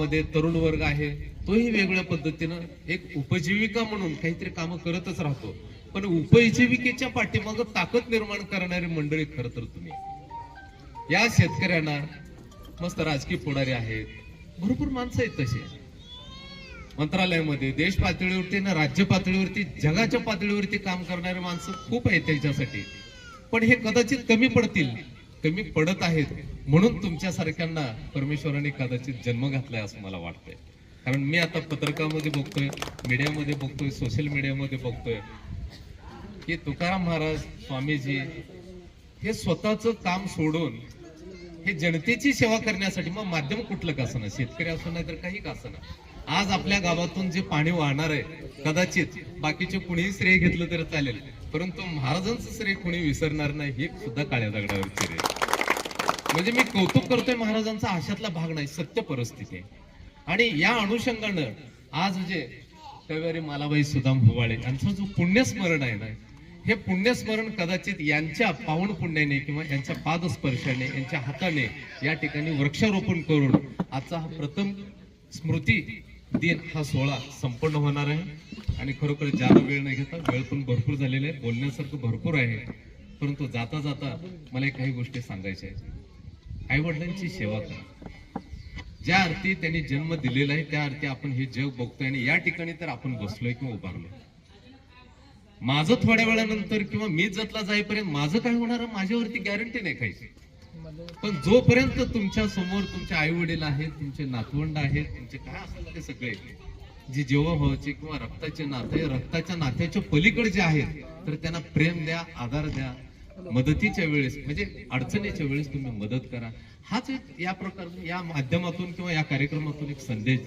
गावामध्ये तरुण वर्ग आहे तोही वेगळ्या पद्धतीनं एक उपजीविका म्हणून काहीतरी कामं करतच राहतो. पण उपजीविकेच्या पाठीमाग ताकद निर्माण करणारी मंडळी खर तर तुम्ही. या शेतकऱ्यांना मस्त राजकीय पुढारी आहेत. भरपूर माणसं आहेत तसे. मंत्रालयामध्ये देश पातळीवरती ना राज्य पातळीवरती जगाच्या पातळीवरती काम करणारे माणसं खूप आहेत त्यांच्यासाठी. पण हे कदाचित कमी पडतील. कमी पडत आहेत म्हणून तुमच्यासारख्यांना परमेश्वराने कदाचित जन्म घातलाय असं मला वाटतंय. कारण मी आता पत्रकामध्ये बघतोय मीडियामध्ये बघतोय सोशल मीडियामध्ये बघतोय की तुकाराम महाराज स्वामीजी हे स्वतःच काम सोडून हे जनतेची सेवा करण्यासाठी मग माध्यम कुठलं का असं शेतकरी असो नाही तर काही का असं आज आपल्या गावातून जे पाणी वाहणार आहे कदाचित बाकीचे कुणीही श्रेय घेतलं तर चालेल. परंतु महाराजांचं श्रेय कुणी विसरणार नाही हे सुद्धा काळ्या दगडावरचे रे म्हणजे मी कौतुक करतोय महाराजांचा आशातला भाग नाही सत्य परिस्थिती आहे. आणि या अनुषंगानं आज जे रविवारी मालाबाई सुदाम भोवाळे यांचं जो पुण्यस्मरण आहे ना हे पुण्यस्मरण कदाचित यांच्या पावन पुण्याने किंवा यांच्या पादस्पर्शाने यांच्या हाताने या ठिकाणी वृक्षारोपण करून आजचा हा प्रथम स्मृती दिन हा सोहळा संपन्न होणार आहे. आणि खरोखर ज्यादा वेळ नाही घेता वेळ पण भरपूर झालेला आहे. बोलण्यासारखं भरपूर आहे. परंतु जाता जाता मला काही गोष्टी सांगायच्या आहेत. आई वडिलांची सेवा करा. ज्या अर्थी त्यांनी जन्म दिलेला आहे त्या अर्थी आपण हे जग बघतोय आणि या ठिकाणी तर आपण बसलोय किंवा उभारलोय. माझं थोड्या वेळानंतर किंवा मी जतला जाईपर्यंत माझं काय होणार माझ्यावरती गॅरंटी नाही खायची. पण जोपर्यंत तुमच्यासमोर तुमचे आई वडील आहेत तुमचे नातवंड आहेत तुमचे काय असेल ते सगळे जे जीवाभावाचे किंवा रक्ताचे नाते रक्ताच्या नात्याच्या पलीकडे जे आहेत तर त्यांना प्रेम द्या आधार द्या. मदतीच्या वेळेस म्हणजे अडचणीच्या वेळेस तुम्ही मदत करा. हाच एक या प्रकार या माध्यमातून किंवा या कार्यक्रमातून एक संदेश